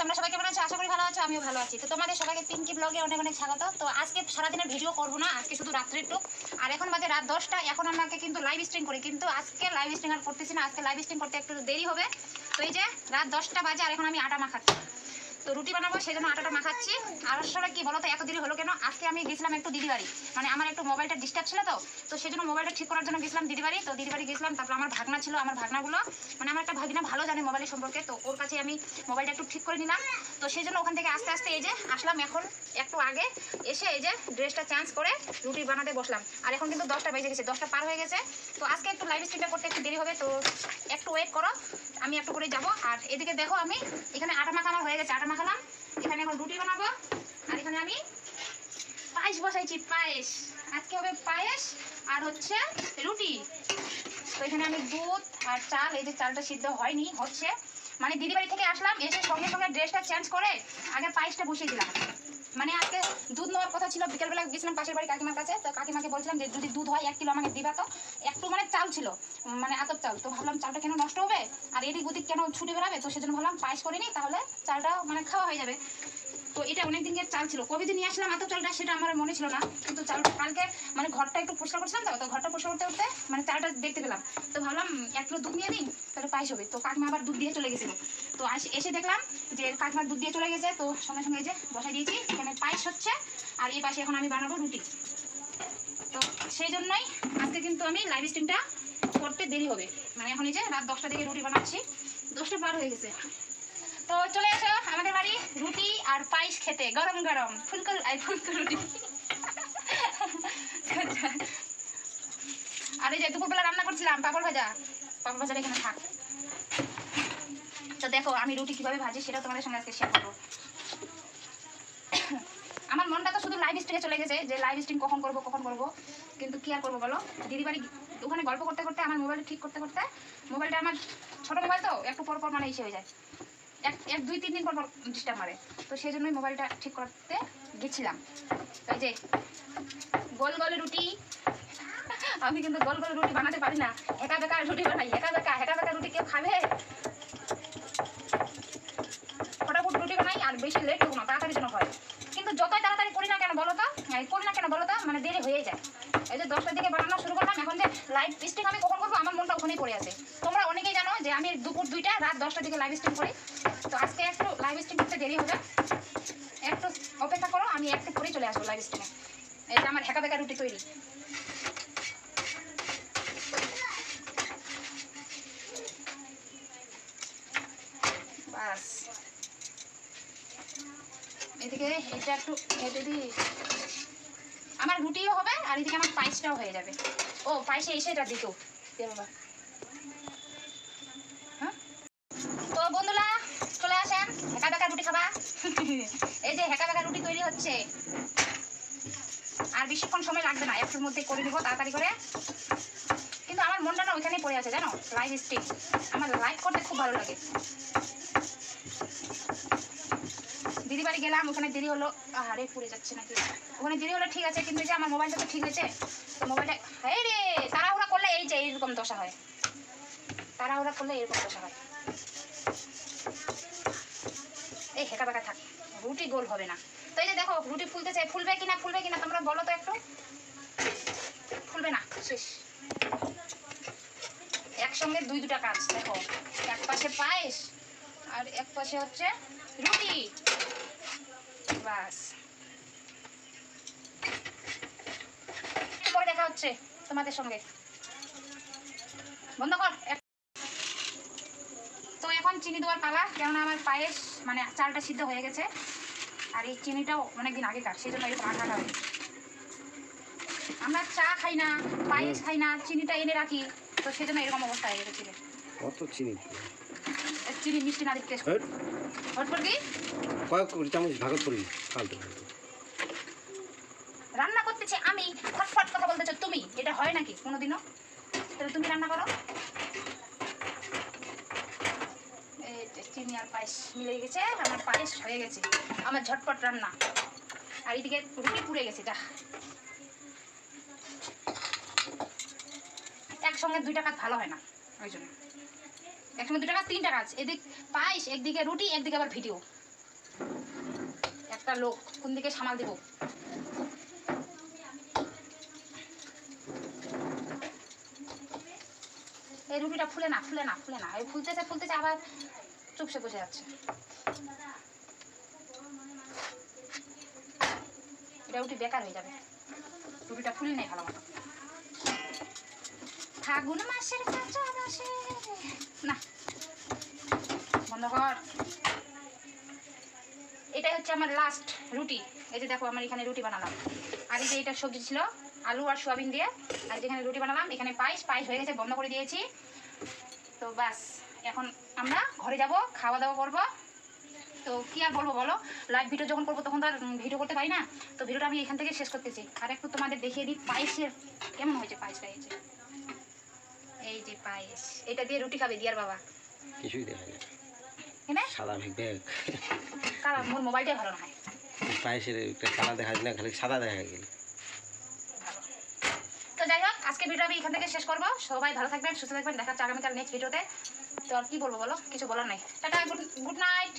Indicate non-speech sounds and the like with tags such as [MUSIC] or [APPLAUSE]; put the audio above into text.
তোমরা সবাই কেমন আছো? আশা করি ভালো আছো, আমিও ভালো আছি। তো তোমাদের সবাইকে পিঙ্কি ব্লগে অনেক অনেক স্বাগত। তো আজকে সারাদিনের ভিডিও করব না, আজকে শুধু রাত্রির টুক। আর এখন বাজে রাত দশটা, এখন আমাকে কিন্তু লাইভ স্ট্রিম করি, কিন্তু আজকে লাইভ স্ট্রিম আর করতেছি না, আজকে লাইভ স্ট্রিম করতে একটু দেরি হবে। তো এই যে রাত দশটা বাজে, আর এখন আমি আটা মাখাচ্ছি। তো রুটি বানাবো, সেই জন্য আটাটা মাখাচ্ছি। আর আসলে কি বলো তো, এত দেরি হলো কেন? আজকে আমি গেছিলাম একটু দিদি বাড়ি মানে আমার একটু মোবাইলটা ডিস্টার্ব ছিল তো তো সেই জন্য মোবাইলটা ঠিক করার জন্য গেছিলাম দিদি বাড়ি তো দিদি বাড়ি গেছিলাম, তারপর আমার ভাগনা ছিল, আমার ভাগনাগুলো। মানে আমার একটা ভাগিনা ভালো জানে মোবাইলের সম্পর্কে, তো ওর কাছে আমি মোবাইলটা একটু ঠিক করে নিলাম। তো সেই জন্য ওখান থেকে আস্তে আস্তে এই যে আসলাম এখন একটু আগে। এসে এই যে ড্রেসটা চেঞ্জ করে রুটি বানাতে বসলাম। আর এখন কিন্তু দশটা বেজে গেছে, দশটা পার হয়ে গেছে। তো আজকে একটু লাইভ স্ট্রিমটা করতে একটু দেরি হবে, তো একটু ওয়েট করো। আমি একটু করে যাব। আর এদিকে দেখো আমি, এখানে আটা মাখা আমার হয়ে গেছে, আটা মাখালাম এখানে এখন রুটি বানাবো। আর এখানে আমি পায়েস বসাইছি, পায়েস। আজকে হবে পায়েস আর হচ্ছে রুটি। তো এখানে আমি দুধ আর চাল, এই যে চালটা সিদ্ধ হয়নি, হচ্ছে। মানে দিদি বাড়ি থেকে আসলাম, এসে সঙ্গে সঙ্গে ড্রেসটা চেঞ্জ করে আগে পায়েসটা বসিয়ে দিলাম। মানে আজকে দুধ নেওয়ার কথা ছিল, বিকেলবেলা গেছিলাম পাশের বাড়ি কাকিমার কাছে, তো কাকিমাকে বলছিলাম যে যদি দুধ হয় এক কিলো আমাকে দিবা তো। একটু মানে চাল ছিল মানে আতপ চাল, তো ভাবলাম চালটা কেন নষ্ট হবে? আর এদিক ওদিক কেন ছুটে বেড়াবে তো সেজন্য ভাবলাম পায়েস করিনি, তাহলে চালটা মানে খাওয়া হয়ে যাবে। তো এটা অনেক দিনের চাল ছিল। কবে যে নিয়ে আসলাম, এত চালটা, সেটা আমার মনে ছিল না। কিন্তু চালটা কালকে মানে ঘরটা একটু পরিষ্কার করছিলাম তো ঘরটা পরিষ্কার করতে করতে মানে চালটা দেখতে পেলাম। তো ভাবলাম, এক কিলো দুধ নিয়ে দিই তাহলে পায়েস হবে। তো কাকিমা আবার দুধ দিয়ে চলে গেছিল। তো আস- এসে দেখলাম যে কাকিমার দুধ দিয়ে চলে গেছে। তো সঙ্গে সঙ্গে যে বসাই দিয়েছি, এখানে পায়েস হচ্ছে। আর এই পাশে এখন আমি বানাবো রুটি। তো সেই জন্যই আজকে কিন্তু আমি লাইভ স্ট্রিমটা করতে দেরি হবে। মানে এখন এই যে রাত দশটা থেকে রুটি বানাচ্ছি। দশটা পার হয়ে গেছে। তো চলে এসো আমাদের বাড়ি, রুটি আর পায়েস খেতে, গরম গরম ফুলকো আই ফুলকো রুটি আর এই যে দুপুরবেলা রান্না করছিলাম, পাপড় ভাজা। পাপড় ভাজাটা এখানে থাক। তো দেখো, আমি রুটি কীভাবে ভাজি সেটা তোমাদের সঙ্গে আজকে শেয়ার করব। আমার মনটা তো শুধু লাইভ স্ট্রিমে চলে গেছে, যে লাইভ স্ট্রিম কখন করব কখন করব, কিন্তু কি আর করব বলো? দিদি বাড়ি ওখানে গল্প করতে করতে, আমার মোবাইলটা ঠিক করতে করতে মোবাইলটা আমার ছোট মোবাইল তো, একটু পর পর মানে ইসে হয়ে যায়। এক এক, দুই, তিন দিন পর ডিস্টার্ব মারে। তো সেই জন্যই মোবাইলটা ঠিক করতে গেছিলাম। এই যে, গোল গোল রুটি। [LAUGHS] আমি কিন্তু গোল গোল রুটি বানাতে পারি না। একা বেকা রুটি বানাই, একা বেকা একা বেকা রুটি কেউ খাবে? ফটাফট রুটি বানাই, আর বেশি লেট হোক না, তাড়াতাড়ি যেন হয়। কিন্তু যতই তাড়াতাড়ি করি না কেন বলো তো করি না কেন বলো তো মানে দেরি হয়ে যায়। এই যে দশটার দিকে বানানো শুরু করলাম, এখন যে লাইভ স্ট্রিম আমি কখন করব? আমার মনটা ওখানেই পড়ে আছে। তোমরা অনেকেই জানো যে আমি দুপুর দুইটা, রাত দশটার দিকে লাইভ স্ট্রিম করি। দেরি হবে। একটু অপেক্ষা করো, আমি একটু পরেই চলে আসব লাইভ স্ট্রিমে এটা আমার হেকা বেকা রুটি তৈরি। এদিকে এটা একটু হেঁটে দিই। আমার রুটিও হবে, আর এদিকে আমার পায়েসটাও হয়ে যাবে। ও, পায়েসে এসে এটা দিত। হ্যাঁ? তো বন্ধুরা চলে আসেন। হেকা বেকা রুটি খাবা। এই যে হেকা বেকা রুটি তৈরি হচ্ছে। আর বেশিক্ষণ সময় লাগবে না, একটুর মধ্যে করে দিব তাড়াতাড়ি করে। কিন্তু আমার মনটা না ওইখানেই পড়ে আছে, জানো? লাইভ স্ট্রিম আমার লাইভ করতে খুব ভালো লাগে। দিদি বাড়ি গেলাম, ওখানে দেরি হলো। আরে, পুড়ে যাচ্ছে নাকি? ওখানে দেরি হলো, ঠিক আছে, কিন্তু এই যে আমার মোবাইলটা তো ঠিক আছে মোবাইলটা হ্যাঁ রে, তাড়াহুড়া করলে এই যে এইরকম দশা হয়। তাড়াহুড়া করলে এরকম দশা হয়। এই হেকা থাক। রুটি গোল হবে না। তো এই দেখো, রুটি ফুলতেছে ফুলবে কিনা ফুলবে কিনা, তোমরা বলো তো একটু। ফুলবে না, শেষ। একসঙ্গে দুই দুটা কাজ, দেখো। এক পাশে পায়েস, আর এক পাশে হচ্ছে রুটি। বাস পরে দেখা হচ্ছে তোমাদের সঙ্গে। বন্ধ কর তো এখন চিনি দেওয়ার পালা কেননা আমার পায়েস মানে চালটা সিদ্ধ হয়ে গেছে। আর এই চিনিটাও অনেকদিন আগে আগেকার সেই জন্য এরকম হয়েছে। আমরা চা খাই না পায়েস খাই না চিনিটা এনে রাখি তো সেই জন্য এরকম অবস্থা হয়ে গেছে কত চিনি? চিনি মিষ্টি না হটপট কি? কয়েক চামচ ভাগত করি ফালতু। ফালতু রান্না করতেছে আমি ফটফট কথা বলতেছো তুমি এটা হয় নাকি কোনোদিনও? তাহলে তুমি রান্না করো। এই চিনি আর পায়েস মিলে গেছে, আমার পায়েস হয়ে গেছে, আমার ঝটপট রান্না। আর এদিকে রুটি পুড়ে গেছে, যা। একসঙ্গে দুইটা কাজ ভালো হয় না, ওই জন্য। একসঙ্গে দুইটা কাজ তিনটা কাজ। এদিক পায়েস, একদিকে রুটি, একদিকে আবার ভিডিও। একটা লোক কোন দিকে সামাল দিব? এই রুটিটা ফুলে না ফুলে না ফুলে না। এই ফুলতেছে ফুলতেছে, আবার চুপসে বসে যাচ্ছে এটা রুটি বেকার হয়ে যাবে। রুটিটা ফুলি নেই ভালো মতো। ফাগুন মাসের কাঁচা না, বন্ধ কর। এটাই হচ্ছে আমার লাস্ট রুটি। এই যে দেখো, আমার এখানে রুটি বানালাম। এই যে এটা সবজি ছিল, আলু আর সোয়াবিন দিয়ে। আর যেখানে রুটি বানালাম, এখানে পায়েস পায়েস হয়ে গেছে, বন্ধ করে দিয়েছি। তো ব্যাস, এখন আমরা ঘরে যাব খাওয়া দাওয়া করব। তো কি আর বলব বলো? লাইভ ভিডিও যখন করব তখন তো আর ভিডিও করতে পারি না। তো ভিডিওটা আমি এখান থেকে শেষ করতেছি। আর একটু তোমাদের দেখিয়ে দিই পায়েসের কেমন হয়েছে পায়েসটা এই যে। এই যে পায়েস। এটা দিয়ে রুটি খাবে দিয়ার বাবা। কিছুই দেখা যায় সাদা ব্যাগ কারণ মোর মোবাইলটাই ভালো না পায়েসের একটা দেখা যায় না খালি সাদা দেখা গেল। তো যাই হোক আজকে ভিডিও আমি এখান থেকে শেষ করব। সবাই ভালো থাকবেন, সুস্থ থাকবেন। দেখা হচ্ছে আগামীকাল নেক্সট ভিডিওতে তো। আর কি বলব বলো? কিছু বলার নাই। Tata good night